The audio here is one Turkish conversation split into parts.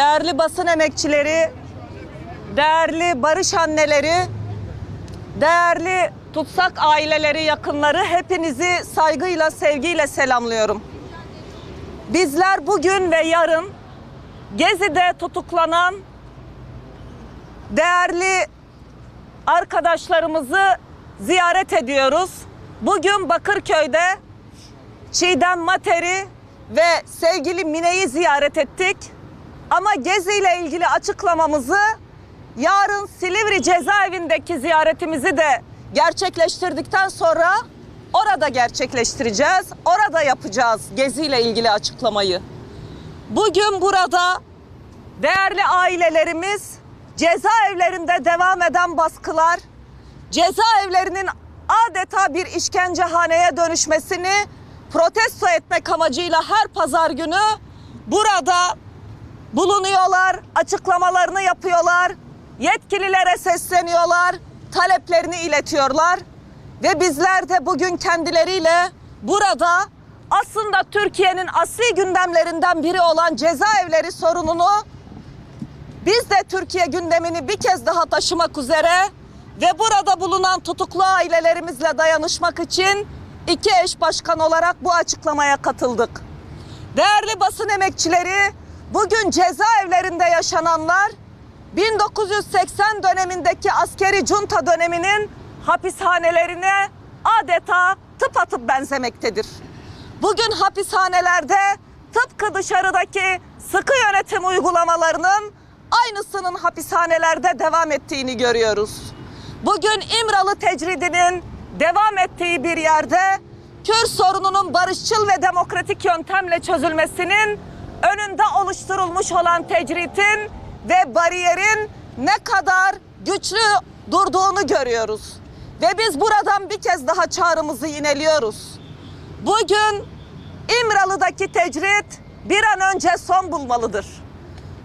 değerli basın emekçileri, değerli barış anneleri, değerli tutsak aileleri, yakınları hepinizi saygıyla, sevgiyle selamlıyorum. Bizler bugün ve yarın Gezi'de tutuklanan değerli arkadaşlarımızı ziyaret ediyoruz. Bugün Bakırköy'de Çiğdem Mater'i ve sevgili Mine'yi ziyaret ettik. Ama Gezi ile ilgili açıklamamızı yarın Silivri cezaevindeki ziyaretimizi de gerçekleştirdikten sonra orada gerçekleştireceğiz. Orada yapacağız Gezi ile ilgili açıklamayı. Bugün burada değerli ailelerimiz cezaevlerinde devam eden baskılar, cezaevlerinin adeta bir işkencehaneye dönüşmesini protesto etmek amacıyla her pazar günü burada bulunuyorlar, açıklamalarını yapıyorlar, yetkililere sesleniyorlar, taleplerini iletiyorlar ve bizler de bugün kendileriyle burada aslında Türkiye'nin asli gündemlerinden biri olan cezaevleri sorununu biz de Türkiye gündemini bir kez daha taşımak üzere ve burada bulunan tutuklu ailelerimizle dayanışmak için iki eş başkan olarak bu açıklamaya katıldık. Değerli basın emekçileri, bugün cezaevlerinde yaşananlar 1980 dönemindeki askeri junta döneminin hapishanelerine adeta tıpatıp benzemektedir. Bugün hapishanelerde tıpkı dışarıdaki sıkı yönetim uygulamalarının aynısının hapishanelerde devam ettiğini görüyoruz. Bugün İmralı tecridinin devam ettiği bir yerde Kürt sorununun barışçıl ve demokratik yöntemle çözülmesinin önünde oluşturulmuş olan tecritin ve bariyerin ne kadar güçlü durduğunu görüyoruz. Ve biz buradan bir kez daha çağrımızı yineliyoruz. Bugün İmralı'daki tecrit bir an önce son bulmalıdır.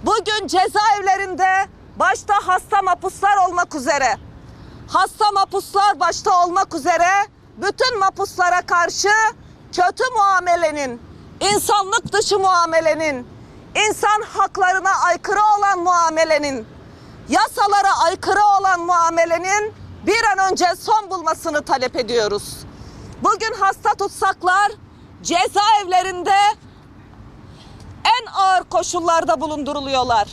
Bugün cezaevlerinde başta hasta mapuslar olmak üzere, hasta mapuslar başta olmak üzere bütün mapuslara karşı kötü muamelenin, insanlık dışı muamelenin, insan haklarına aykırı olan muamelenin, yasalara aykırı olan muamelenin bir an önce son bulmasını talep ediyoruz. Bugün hasta tutsaklar cezaevlerinde en ağır koşullarda bulunduruluyorlar.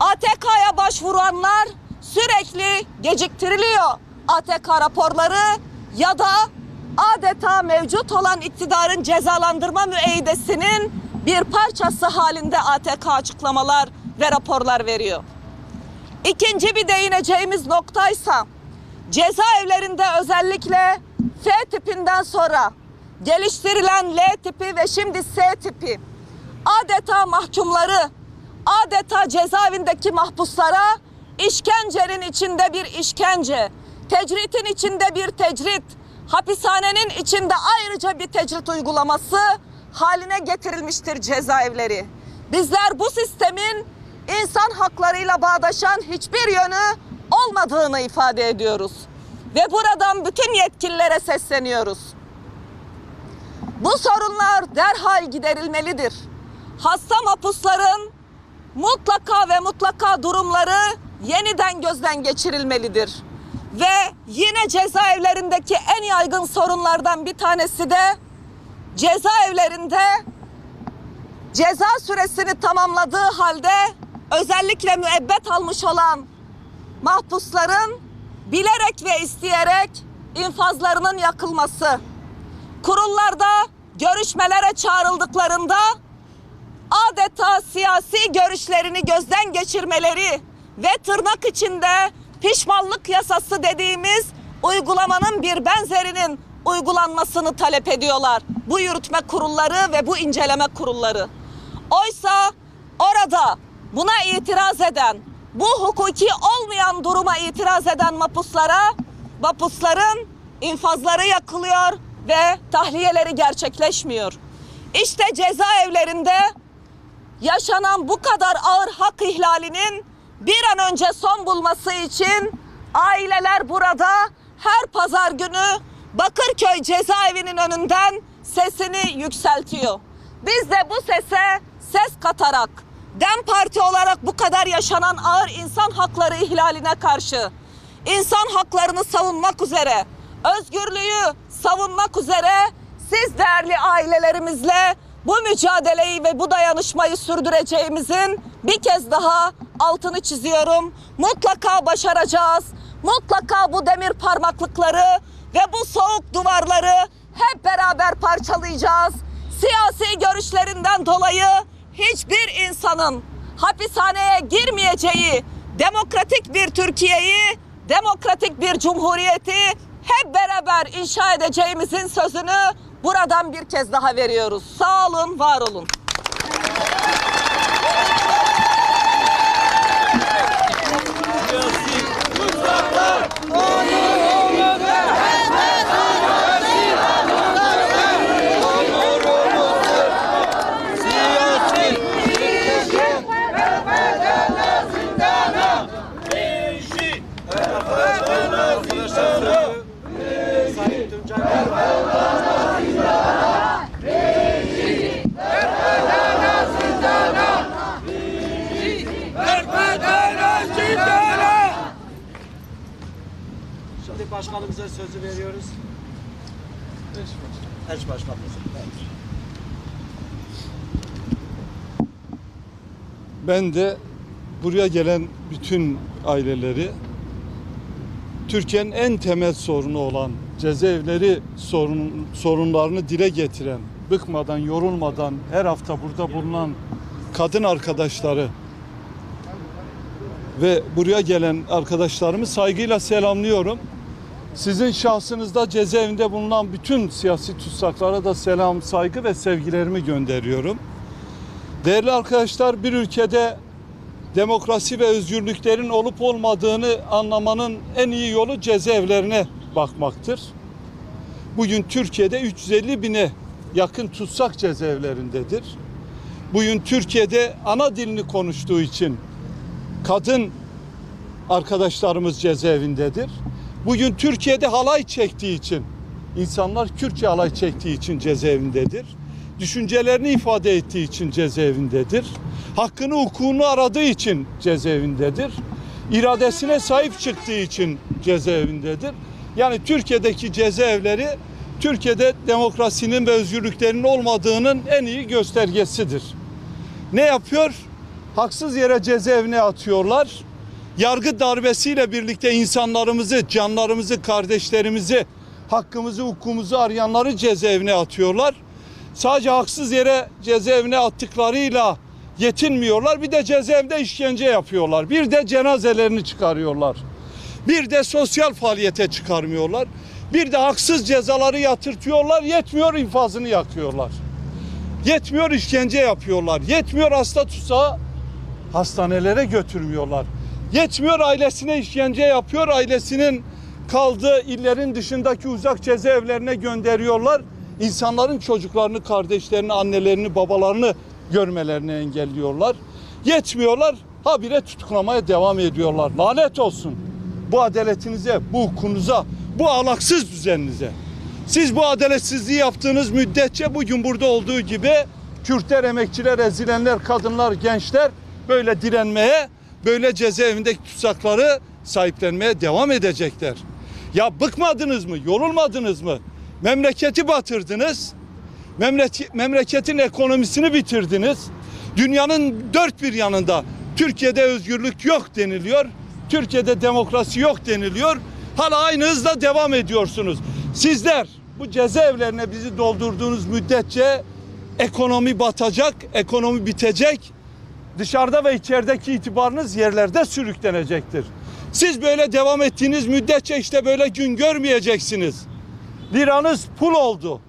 ATK'ya başvuranlar sürekli geciktiriliyor. ATK raporları ya da adeta mevcut olan iktidarın cezalandırma müeyyidesinin bir parçası halinde ATK açıklamalar ve raporlar veriyor. İkinci bir değineceğimiz noktaysa cezaevlerinde özellikle F tipinden sonra geliştirilen L tipi ve şimdi S tipi adeta mahkumları, adeta cezaevindeki mahpuslara işkencenin içinde bir işkence, tecritin içinde bir tecrit, hapishanenin içinde ayrıca bir tecrit uygulaması haline getirilmiştir cezaevleri. Bizler bu sistemin insan haklarıyla bağdaşan hiçbir yönü olmadığını ifade ediyoruz. Ve buradan bütün yetkililere sesleniyoruz. Bu sorunlar derhal giderilmelidir. Hasta mapusların mutlaka ve mutlaka durumları yeniden gözden geçirilmelidir. Ve yine cezaevlerindeki en yaygın sorunlardan bir tanesi de cezaevlerinde ceza süresini tamamladığı halde özellikle müebbet almış olan mahpusların bilerek ve isteyerek infazlarının yakılması. Kurullarda görüşmelere çağrıldıklarında adeta siyasi görüşlerini gözden geçirmeleri ve tırnak içinde pişmanlık yasası dediğimiz uygulamanın bir benzerinin uygulanmasını talep ediyorlar. Bu yürütme kurulları ve bu inceleme kurulları. Oysa orada buna itiraz eden, bu hukuki olmayan duruma itiraz eden mapuslara, mapusların infazları yakılıyor ve tahliyeleri gerçekleşmiyor. İşte cezaevlerinde yaşanan bu kadar ağır hak ihlalinin bir an önce son bulması için aileler burada her pazar günü Bakırköy cezaevinin önünden sesini yükseltiyor. Biz de bu sese ses katarak DEM Parti olarak bu kadar yaşanan ağır insan hakları ihlaline karşı insan haklarını savunmak üzere, özgürlüğü savunmak üzere siz değerli ailelerimizle bu mücadeleyi ve bu dayanışmayı sürdüreceğimizin bir kez daha altını çiziyorum. Mutlaka başaracağız. Mutlaka bu demir parmaklıkları ve bu soğuk duvarları hep beraber parçalayacağız. Siyasi görüşlerinden dolayı hiçbir insanın hapishaneye girmeyeceği demokratik bir Türkiye'yi, demokratik bir cumhuriyeti hep beraber inşa edeceğimizin sözünü buradan bir kez daha veriyoruz. Sağ olun, var olun. Şimdi başkanımıza sözü veriyoruz. Eş başkanımıza. Ben de buraya gelen bütün aileleri Türkiye'nin en temel sorunu olan cezaevleri sorun, sorunlarını dile getiren, bıkmadan, yorulmadan her hafta burada bulunan kadın arkadaşları ve buraya gelen arkadaşlarımı saygıyla selamlıyorum. Sizin şahsınızda cezaevinde bulunan bütün siyasi tutsaklara da selam, saygı ve sevgilerimi gönderiyorum. Değerli arkadaşlar bir ülkede demokrasi ve özgürlüklerin olup olmadığını anlamanın en iyi yolu cezaevlerine bakmaktır. Bugün Türkiye'de 350 bine yakın tutsak cezaevlerindedir. Bugün Türkiye'de ana dilini konuştuğu için kadın arkadaşlarımız cezaevindedir. Bugün Türkiye'de halay çektiği için insanlar Kürtçe halay çektiği için cezaevindedir. Düşüncelerini ifade ettiği için cezaevindedir. Hakkını hukukunu aradığı için cezaevindedir. İradesine sahip çıktığı için cezaevindedir. Yani Türkiye'deki cezaevleri Türkiye'de demokrasinin ve özgürlüklerin olmadığının en iyi göstergesidir. Ne yapıyor? Haksız yere cezaevine atıyorlar. Yargı darbesiyle birlikte insanlarımızı, canlarımızı, kardeşlerimizi, hakkımızı, hukukumuzu arayanları cezaevine atıyorlar. Sadece haksız yere cezaevine attıklarıyla yetinmiyorlar. Bir de cezaevinde işkence yapıyorlar. Bir de cenazelerini çıkarıyorlar. Bir de sosyal faaliyete çıkarmıyorlar. Bir de haksız cezaları yatırtıyorlar. Yetmiyor infazını yakıyorlar. Yetmiyor işkence yapıyorlar. Yetmiyor hasta tutsağı hastanelere götürmüyorlar. Yetmiyor ailesine işkence yapıyor. Ailesinin kaldığı illerin dışındaki uzak cezaevlerine gönderiyorlar. İnsanların çocuklarını, kardeşlerini, annelerini, babalarını görmelerini engelliyorlar. Yetmiyorlar. Habire tutuklamaya devam ediyorlar. Lanet olsun. Bu adaletinize, bu hukukunuza, bu alaksız düzeninize. Siz bu adaletsizliği yaptığınız müddetçe bugün burada olduğu gibi Kürtler, emekçiler, ezilenler, kadınlar, gençler böyle direnmeye, böyle cezaevindeki tutsakları sahiplenmeye devam edecekler. Ya bıkmadınız mı? Yorulmadınız mı? Memleketi batırdınız. Memleket, memleketin ekonomisini bitirdiniz. Dünyanın dört bir yanında Türkiye'de özgürlük yok deniliyor. Türkiye'de demokrasi yok deniliyor. Hala aynı hızla devam ediyorsunuz. Sizler bu cezaevlerine bizi doldurduğunuz müddetçe ekonomi batacak, ekonomi bitecek. Dışarıda ve içerideki itibarınız yerlerde sürüklenecektir. Siz böyle devam ettiğiniz müddetçe işte böyle gün görmeyeceksiniz. Liranız pul oldu.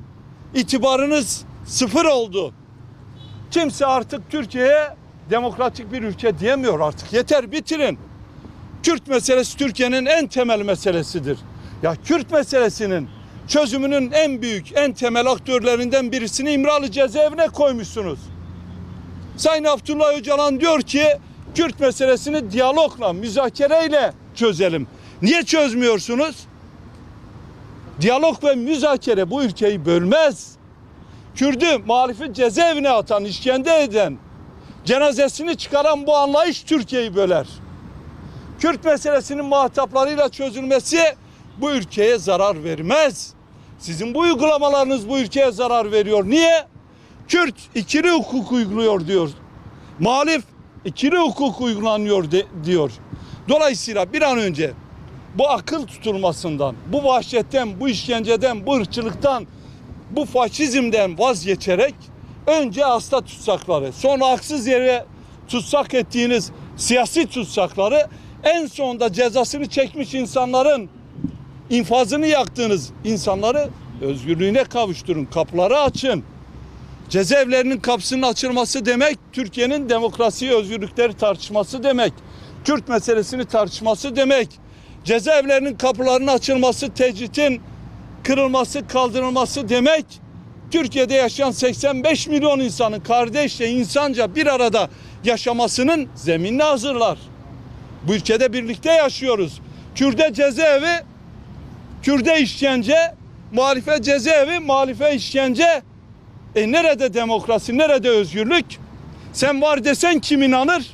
İtibarınız sıfır oldu. Kimse artık Türkiye'ye demokratik bir ülke diyemiyor artık. Yeter bitirin. Kürt meselesi Türkiye'nin en temel meselesidir. Ya Kürt meselesinin çözümünün en büyük, en temel aktörlerinden birisini İmralı cezaevine koymuşsunuz. Sayın Abdullah Öcalan diyor ki Kürt meselesini diyalogla, müzakereyle çözelim. Niye çözmüyorsunuz? Diyalog ve müzakere bu ülkeyi bölmez. Kürdü muhalifin cezaevine atan, işkence eden, cenazesini çıkaran bu anlayış Türkiye'yi böler. Kürt meselesinin muhataplarıyla çözülmesi bu ülkeye zarar vermez. Sizin bu uygulamalarınız bu ülkeye zarar veriyor. Niye? Kürt ikili hukuk uyguluyor diyor. Muhalif ikili hukuk uygulanıyor de- diyor. Dolayısıyla bir an önce bu akıl tutulmasından, bu vahşetten, bu işkenceden, bu ırkçılıktan, bu faşizmden vazgeçerek önce hasta tutsakları, sonra haksız yere tutsak ettiğiniz siyasi tutsakları, en sonunda cezasını çekmiş insanların infazını yaktığınız insanları özgürlüğüne kavuşturun, kapıları açın. Cezaevlerinin kapısının açılması demek Türkiye'nin demokrasi, özgürlükleri tartışması demek. Kürt meselesini tartışması demek. Cezaevlerinin kapılarının açılması, tecritin kırılması, kaldırılması demek. Türkiye'de yaşayan 85 milyon insanın kardeşçe, insanca bir arada yaşamasının zeminini hazırlar. Bu ülkede birlikte yaşıyoruz. Kürde cezaevi, Kürde işkence, muhalife cezaevi, muhalife işkence. E nerede demokrasi, nerede özgürlük? Sen var desen kim inanır?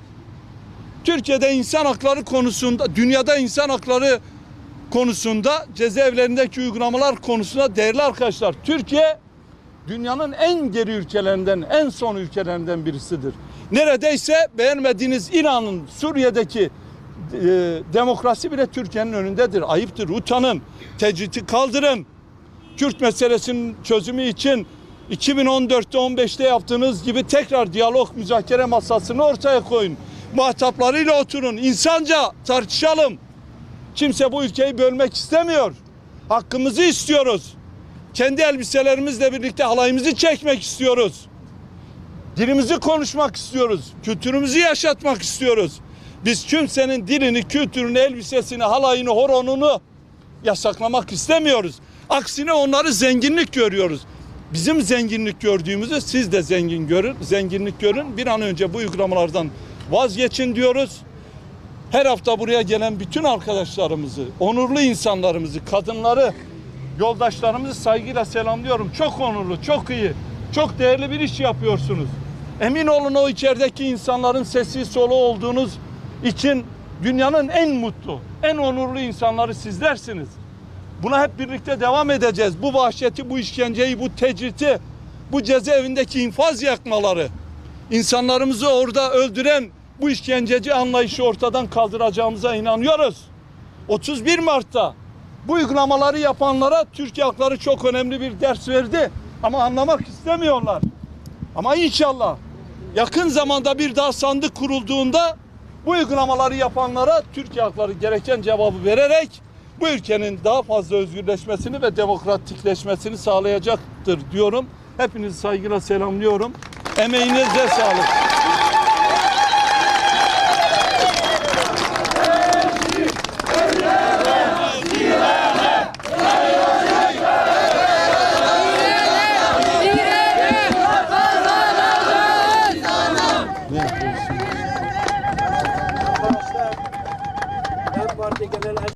Türkiye'de insan hakları konusunda, dünyada insan hakları konusunda, cezaevlerindeki uygulamalar konusunda değerli arkadaşlar, Türkiye dünyanın en geri ülkelerinden, en son ülkelerinden birisidir. Neredeyse beğenmediğiniz İran'ın Suriye'deki e, demokrasi bile Türkiye'nin önündedir. Ayıptır, utanın, tecriti kaldırın. Kürt meselesinin çözümü için 2014'te 15'te yaptığınız gibi tekrar diyalog müzakere masasını ortaya koyun. Muhataplarıyla oturun. insanca tartışalım. Kimse bu ülkeyi bölmek istemiyor. Hakkımızı istiyoruz. Kendi elbiselerimizle birlikte halayımızı çekmek istiyoruz. Dilimizi konuşmak istiyoruz. Kültürümüzü yaşatmak istiyoruz. Biz kimsenin dilini, kültürünü, elbisesini, halayını, horonunu yasaklamak istemiyoruz. Aksine onları zenginlik görüyoruz. Bizim zenginlik gördüğümüzü siz de zengin görün, zenginlik görün. Bir an önce bu uygulamalardan vazgeçin diyoruz. Her hafta buraya gelen bütün arkadaşlarımızı, onurlu insanlarımızı, kadınları, yoldaşlarımızı saygıyla selamlıyorum. Çok onurlu, çok iyi, çok değerli bir iş yapıyorsunuz. Emin olun o içerideki insanların sesi solu olduğunuz için dünyanın en mutlu, en onurlu insanları sizlersiniz. Buna hep birlikte devam edeceğiz. Bu vahşeti, bu işkenceyi, bu tecriti, bu cezaevindeki infaz yakmaları, insanlarımızı orada öldüren bu işkenceci anlayışı ortadan kaldıracağımıza inanıyoruz. 31 Mart'ta bu uygulamaları yapanlara Türkiye halkları çok önemli bir ders verdi ama anlamak istemiyorlar. Ama inşallah yakın zamanda bir daha sandık kurulduğunda bu uygulamaları yapanlara Türkiye halkları gereken cevabı vererek bu ülkenin daha fazla özgürleşmesini ve demokratikleşmesini sağlayacaktır diyorum. Hepinizi saygıyla selamlıyorum. Emeğinize sağlık.